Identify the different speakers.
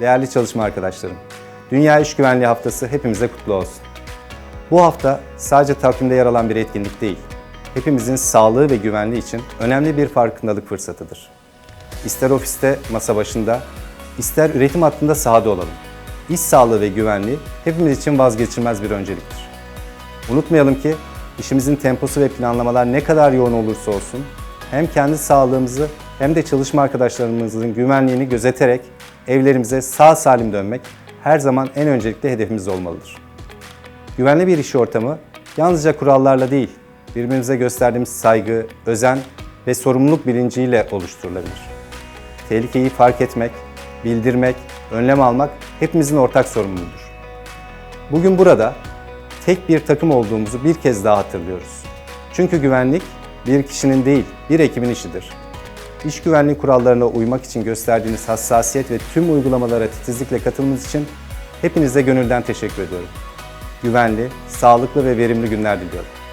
Speaker 1: değerli çalışma arkadaşlarım. Dünya İş Güvenliği Haftası hepimize kutlu olsun. Bu hafta sadece takvimde yer alan bir etkinlik değil, hepimizin sağlığı ve güvenliği için önemli bir farkındalık fırsatıdır. İster ofiste, masa başında, ister üretim hattında sahada olalım. İş sağlığı ve güvenliği hepimiz için vazgeçilmez bir önceliktir. Unutmayalım ki işimizin temposu ve planlamalar ne kadar yoğun olursa olsun hem kendi sağlığımızı hem de çalışma arkadaşlarımızın güvenliğini gözeterek evlerimize sağ salim dönmek her zaman en öncelikli hedefimiz olmalıdır. Güvenli bir iş ortamı yalnızca kurallarla değil, birbirimize gösterdiğimiz saygı, özen ve sorumluluk bilinciyle oluşturulabilir. Tehlikeyi fark etmek, bildirmek, önlem almak hepimizin ortak sorumluluğudur. Bugün burada tek bir takım olduğumuzu bir kez daha hatırlıyoruz. Çünkü güvenlik bir kişinin değil, bir ekibin işidir. İş güvenliği kurallarına uymak için gösterdiğiniz hassasiyet ve tüm uygulamalara titizlikle katılımınız için hepinize gönülden teşekkür ediyorum. Güvenli, sağlıklı ve verimli günler diliyorum.